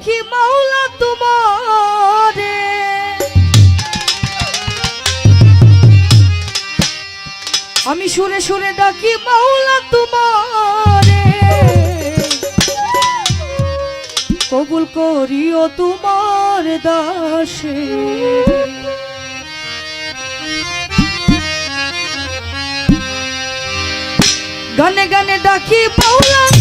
সখী মাওলা তোমারে। আমি সুরে সুরে ডাকি মাওলা তোমারে। কবুল করিও তোমার দাসে। গানে গানে ডাকি পাওলা